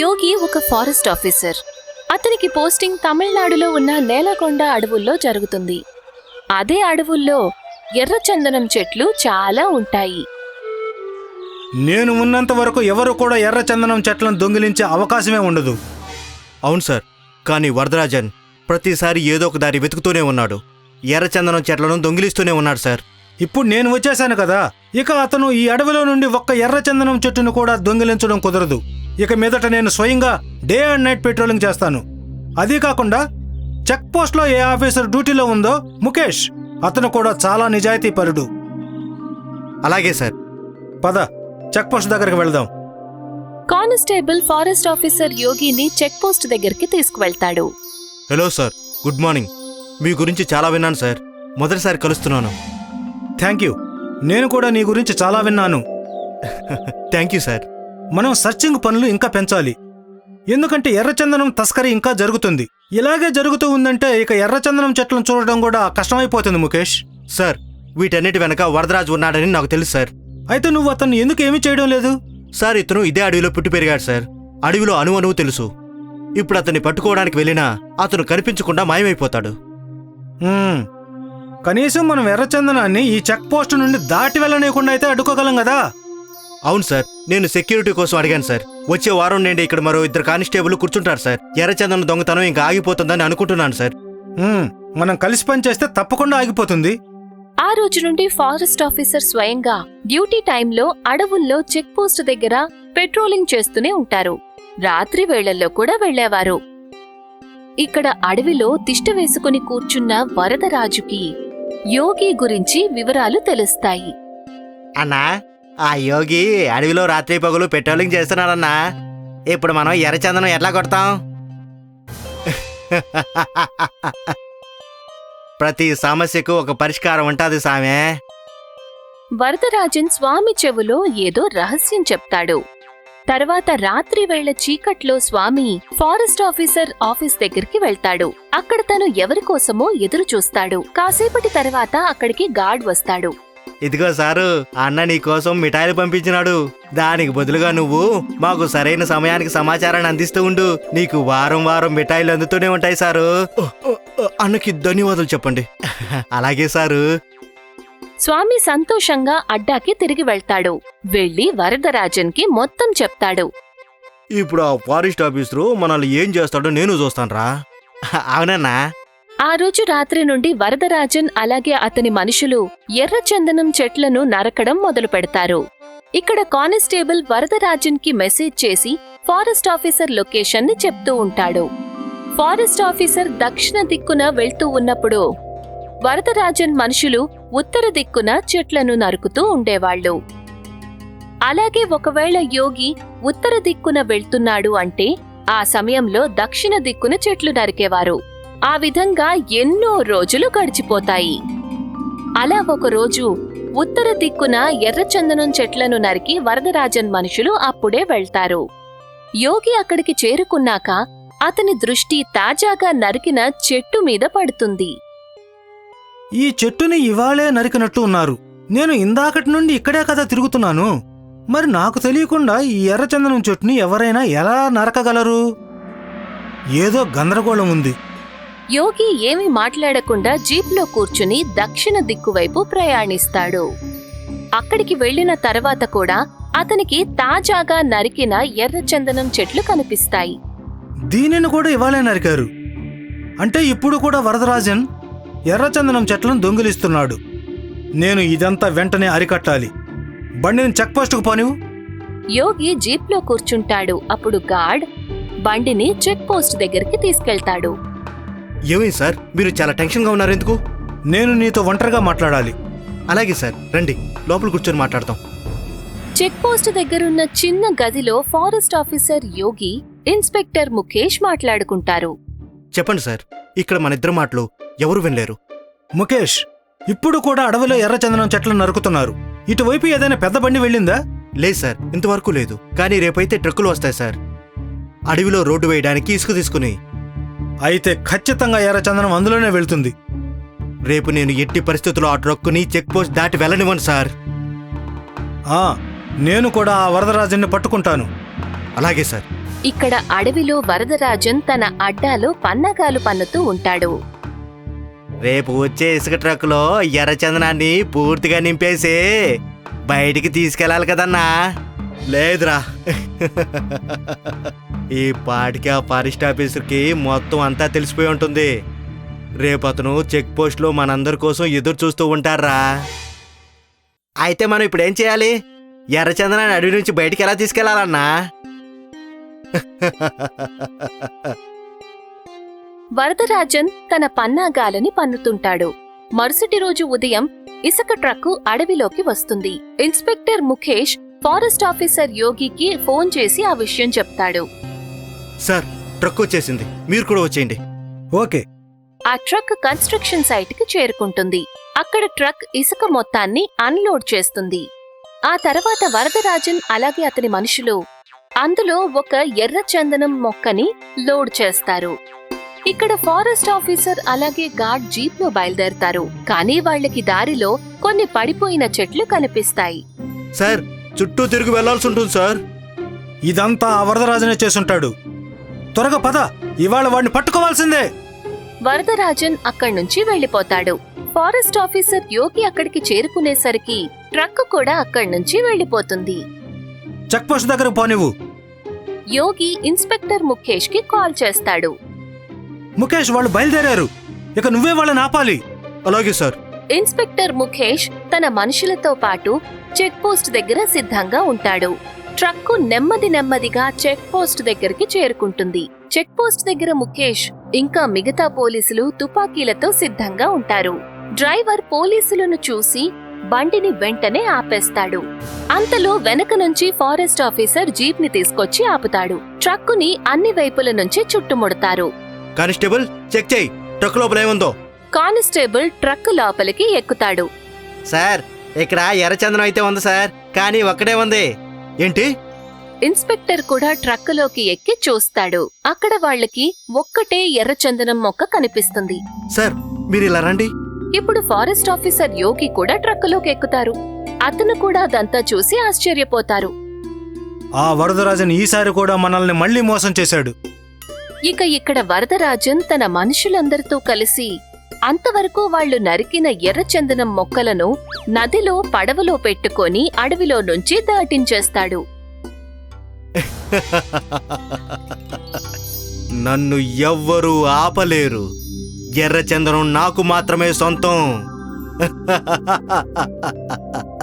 యోగి ఒక forest officer. అతనికి posting తమిళనాడులో ఉన్న నేలకొండ అడవుల్లో జరుగుతుంది. అదే అడవుల్లో ఎర్రచందనం చెట్లు చాలా ఉంటాయి. నేను ఉన్నంత వరకు ఎవరు కూడా ఎర్ర చందనం చెట్లను దొంగిలించే అవకాశమే ఉండదు. అవును సార్ కానీ వరదరాజన్ ప్రతిసారి ఏదో ఒక దారి వెతుకుతూనే ఉన్నాడు. ఎర్రచందనం చెట్లను దొంగిలిస్తూనే ఉన్నాడు సార్. ఇప్పుడు నేను వచ్చేశాను కదా ఇక అతను ఈ అడవిలో నుండి ఒక్క ఎర్ర చందనం చెట్టును కూడా దొంగిలించడం కుదరదు. ఇక మీదట నేను స్వయంగా డే అండ్ నైట్ పెట్రోలింగ్ చేస్తాను. అదీ కాకుండా చెక్ పోస్ట్లో ఏ ఆఫీసర్ డ్యూటీలో ఉందో ముఖేష్ అతను కూడా చాలా నిజాయితీపరుడు అలాగే సార్. పద చెక్ పోస్ట్ దగ్గరికి వెళ్దాం. కానిస్టేబుల్ ఫారెస్ట్ ఆఫీసర్ యోగిని చెక్ పోస్ట్ దగ్గరికి తీసుకువెళ్తాడు. Hello sir good morning. మీ గురించి చాలా విన్నాను సార్. మొదటిసారి కలుస్తున్నాను. Thank you. నేను కూడా నీ గురించి చాలా విన్నాను. Thank you sir. మనం సర్చింగ్ పనులు ఇంకా పెంచాలి. ఎందుకంటే ఎర్రచందనం తస్కరీ ఇంకా జరుగుతుంది. ఇలాగే జరుగుతూ ఉందంటే ఇక ఎర్రచందనం చెట్లను చూడడం కూడా కష్టమైపోతుంది ముఖేష్. సార్ వీటన్నిటి వెనక వరదరాజు ఉన్నాడని నాకు తెలుసు సార్. అయితే నువ్వు అతన్ని ఎందుకు ఏమీ చేయడం లేదు? సార్ ఇతను ఇదే అడవిలో పుట్టి పెరిగాడు సార్. అడవిలో అణు అణువు తెలుసు. ఇప్పుడు అతన్ని పట్టుకోవడానికి వెళ్ళినా అతను కనిపించకుండా మాయమైపోతాడు. మ్మ్. కనీసం మనం ఎర్రచందనాన్ని ఈ చెక్ పోస్ట్ నుండి దాటి వెళ్ళనీయకుండా అయితే అడ్డుకోగలం కదా? అవును సార్ నేను సెక్యూరిటీ కోసం అడిగాను సార్. వచ్చే వారం నుండి ఇక్కడ మరో ఇద్దరు కానిస్టేబుల్ కూర్చుంటారు సార్. ఎర్రచందనం దొంగతనం ఇంకా ఆగిపోతుందని అనుకుంటున్నాను సార్. మనం కలిసి పనిచేస్తే తప్పకుండా ఆగిపోతుంది. ఆ రోజు నుండి ఫారెస్ట్ ఆఫీసర్ స్వయంగా డ్యూటీ టైంలో అడవుల్లో చెక్ పోస్ట్ దగ్గర పెట్రోలింగ్ చేస్తూనే ఉంటారు. రాత్రి వేళల్లో కూడా వెళ్ళేవారు ఇక్కడ అడవిలో తిష్ట వేసుకుని కూర్చున్న వరదరాజుకి యోగి గురించి వివరాలు తెలుస్తాయి. అన్నా ఆ యోగి అడవిలో రాత్రి పగులు పెట్రోలింగ్ చేస్తున్నాడన్నా. ఇప్పుడు మనం ఎర్రచందనం ఎట్లా కొడతాం? ప్రతి సమస్యకు ఒక పరిష్కారం ఉంటుంది సామె. వరదరాజన్ స్వామి చెవులో ఏదో రహస్యం చెప్తాడు. తర్వాత రాత్రి వేళ చీకట్లో స్వామి ఫారెస్ట్ ఆఫీసర్ ఆఫీస్ దగ్గరికి వెళ్తాడు. అక్కడ తను ఎవరి కోసమో ఎదురు చూస్తాడు. కాసేపటి తర్వాత అక్కడికి గార్డ్ వస్తాడు. ఇదిగో సారు అన్న నీ కోసం మిఠాయిలు పంపించినాడు. దానికి బదులుగా నువ్వు మాకు సరైన సమయానికి సమాచారాన్ని అందిస్తూ ఉండు. నీకు వారం వారం మిఠాయిలు అందుతూనే ఉంటాయి సారు. అన్నకి ధన్యవాదాలు చెప్పండి. అలాగే సారు. స్వామి సంతోషంగా అడ్డాకి తిరిగి వెళ్తాడు. వెళ్ళి వరదరాజన్కి మొత్తం చెప్తాడు. ఇప్పుడు ఆ ఫారెస్ట్ ఆఫీసరు మనల్ని ఏం చేస్తాడో నేను చూస్తానురా. అవునన్నా. ఆ రోజు రాత్రి నుండి వరదరాజన్ అలాగే అతని మనుషులు ఎర్రచందనం చెట్లను నరకడం మొదలు పెడతారు. ఇక్కడ కానిస్టేబుల్ వరదరాజన్కి మెసేజ్ చేసి ఫారెస్ట్ ఆఫీసర్ లొకేషన్ని చెప్తూ ఉంటాడు. ఫారెస్ట్ ఆఫీసర్ దక్షిణ దిక్కున వెళ్తూ ఉన్నప్పుడు వరదరాజన్ మనుషులు ఉత్తర దిక్కున చెట్లను నరుకుతూ ఉండేవాళ్ళు. అలాగే ఒకవేళ యోగి ఉత్తర దిక్కున వెళ్తున్నాడు అంటే ఆ సమయంలో దక్షిణ దిక్కున చెట్లు నరికేవారు. ఆ విధంగా ఎన్నో రోజులు గడిచిపోతాయి. అలా ఒకరోజు ఉత్తర దిక్కున ఎర్రచందనం చెట్లను నరికి వరదరాజన్ మనుషులు అప్పుడే వెళ్తారు. యోగి అక్కడికి చేరుకున్నాక అతని దృష్టి తాజాగా నరికిన చెట్టు మీద పడుతుంది. ఈ చెట్టుని ఇవాళే నరికినట్టు ఉన్నారు. నేను ఇందాకటి నుండి ఇక్కడే కదా తిరుగుతున్నాను. మరి నాకు తెలియకుండా ఈ ఎర్రచందనం చెట్టుని ఎవరైనా ఎలా నరకగలరు? ఏదో గందరగోళం ఉంది. యోగి ఏమీ మాట్లాడకుండా జీప్లో కూర్చుని దక్షిణ దిక్కు వైపు ప్రయాణిస్తాడు. అక్కడికి వెళ్ళిన తర్వాత కూడా అతనికి తాజాగా నరికిన ఎర్రచందనం చెట్లు కనిపిస్తాయి. దీనిని కూడా ఇవాళే నరికారు. అంటే ఇప్పుడు కూడా వరదరాజన్ ఎర్రచందనం చెట్లను దొంగిలిస్తున్నాడు. నేను ఇదంతా వెంటనే అరికట్టాలి. బండిని చెక్ పోస్టుకు పోనివు యోగి జీప్లో కూర్చుంటాడు. అప్పుడు గార్డ్ బండిని చెక్ పోస్ట్ దగ్గరికి తీసుకెళ్తాడు. ఏమైంది సార్? మీరు చాలా టెన్షన్గా ఉన్నారు ఎందుకు? నేను నీతో ఒంటరిగా మాట్లాడాలి. అలాగే సార్. రండి. లోపల కూర్చొని మాట్లాడతాం. చెక్ పోస్ట్ దగ్గరున్న చిన్న గదిలో forest officer Yogi inspector Mukesh మాట్లాడుకుంటారు. చెప్పండి సార్. ఇక్కడ మన ఇద్దరు మాటలు ఎవరు వినలేరు. ముఖేష్ ఇప్పుడు కూడా అడవిలో ఎర్రచందనం చెట్లను నరుకుతున్నారు. ఇటువైపు ఏదైనా పెద్ద బండి వెళ్ళిందా? లేదు సార్. ఇంతవరకు లేదు. కానీ రేపైతే ట్రక్కులు వస్తాయి సార్. అడవిలో రోడ్డు వేయడానికి ఇసుక తీసుకుని అయితే ఖచ్చితంగా ఎర్రచందనం అందులోనే వెళ్తుంది. రేపు నేను ఎట్టి పరిస్థితుల్లో ఆ ట్రక్కుని చెక్ పోస్ట్ దాటి వెళ్ళనివ్వను సార్. ఆ నేను కూడా ఆ వరదరాజుని పట్టుకుంటాను. అలాగే సార్. ఇక్కడ అడవిలో వరదరాజన్ తన అడ్డాలో పన్నగాలు పన్నుతూ ఉంటాడు. రేపు వచ్చే ఇసుక ట్రక్కులో ఎర్రచందనాన్ని పూర్తిగా నింపేసి బయటికి తీసుకెళ్ళాలి కదన్నా. లేదురా. ఈ పాటికి ఆ ఫారెస్ట్ ఆఫీసర్కి మొత్తం అంతా తెలిసిపోయి ఉంటుంది. రేపు అతను చెక్ పోస్ట్లో మనందరి కోసం ఎదురు చూస్తూ ఉంటారా అయితే మనం ఇప్పుడు ఏం చేయాలి? ఎర్రచందనాన్ని అడవి నుంచి బయటికి ఎలా తీసుకెళ్ళాలన్నా? వరదరాజన్ తన పన్నాగాలని పన్నుతుంటాడు. మరుసటి రోజు ఉదయం ఇసుక ట్రక్కు అడవిలోకి వస్తుంది. ఇన్స్పెక్టర్ ముఖేష్ ఫారెస్ట్ ఆఫీసర్ యోగికి ఫోన్ చేసి ఆ విషయం చెప్తాడు. సార్ ట్రక్ వచ్చేసింది. మీరు కూడా వచ్చేయండి. ఓకే. ఆ ట్రక్ కన్స్ట్రక్షన్ సైట్కి చేరుకుంటుంది. అక్కడ ట్రక్ ఇసుక మొత్తాన్ని అన్లోడ్ చేస్తుంది. ఆ తర్వాత వరదరాజన్ అలాగే అతని మనుషులు అందులో ఒక ఎర్ర చందనం మొక్కని లోడ్ చేస్తారు. ఇక్కడ ఫారెస్ట్ ఆఫీసర్ అలాగే గార్డ్ జీప్లో బయలుదేరతారు. కానీ వాళ్ళకి దారిలో కొన్ని పడిపోయిన చెట్లు కనిపిస్తాయి. సార్ చుట్టూ తిరిగి వెళ్ళాల్సి ఉంటుంది సార్. ఇదంతా ఆ వరదరాజనే చేసుంటాడు త్వరగా పద. ఇవాళ వాడిని పట్టుకోవాల్సిందే. వరదరాజన్ అక్కడి నుంచి వెళ్ళిపోతాడు ఫారెస్ట్ ఆఫీసర్ యోగి అక్కడికి చేరుకునేసరికి ట్రక్ కూడా అక్కడి నుంచి వెళ్ళిపోతుంది చెక్ పోస్ట్ దగ్గరకు పోనివ్వు యోగి ఇన్స్పెక్టర్ ముఖేష్కి కాల్ చేస్తాడు. ముఖేష్ వాళ్ళు బయలుదేరారు. ఇక నువ్వే వాళ్ళని ఆపాలి. అలాగే సార్. ఇన్స్పెక్టర్ ముఖేష్ తన మనుషులతో పాటు చెక్ పోస్ట్ దగ్గర సిద్ధంగా ఉంటాడు. ట్రక్కు నెమ్మది నెమ్మదిగా చెక్ పోస్ట్ దగ్గరికి చేరుకుంటుంది. చెక్ పోస్ట్ దగ్గర ముఖేష్ ఇంకా మిగతా పోలీసులు తుపాకీలతో సిద్ధంగా ఉంటారు. డ్రైవర్ పోలీసులను చూసి బండిని వెంటనే ఆపేస్తాడు. అంతలో వెనక నుంచి ఫారెస్ట్ ఆఫీసర్ జీప్ని తీసుకొచ్చి ఆపుతాడు. ట్రక్కుని అన్ని వైపుల నుంచి చుట్టుముడతారు. కానిస్టేబుల్ చెక్ చేయి. ట్రక్ లోపల ఏముందో? కానిస్టేబుల్ ట్రక్ లోపలికి ఎక్కుతాడు. సార్ ఇక్కడ ఎర్రచందనం అయితే ఉంది సార్. కానీ ఒక్కడే ఉంది. ఏంటి? ఇన్స్పెక్టర్ కూడా ట్రక్కులోకి ఎక్కి చూస్తాడు. అక్కడ వాళ్ళకి ఒక్కటే ఎర్రచందనం మొక్క కనిపిస్తుంది. సార్ మీరు ఇలా రండి. ఇప్పుడు ఫారెస్ట్ ఆఫీసర్ యోగి కూడా ట్రక్కులోకి ఎక్కుతారు. అతను కూడా అదంతా చూసి ఆశ్చర్యపోతారు. ఆ వరదరాజన్ ఈసారి కూడా మనల్ని మళ్ళీ మోసం చేశాడు. ఇక ఇక్కడ వరదరాజన్ తన మనుషులందరితో కలిసి అంతవరకు వాళ్ళు నరికిన ఎర్రచందనం మొక్కలను నదిలో పడవలో పెట్టుకొని అడవిలో నుంచి దాటించేస్తాడు. నన్ను ఎవ్వరూ ఆపలేరు. ఎర్రచందనం నాకు మాత్రమే సొంతం.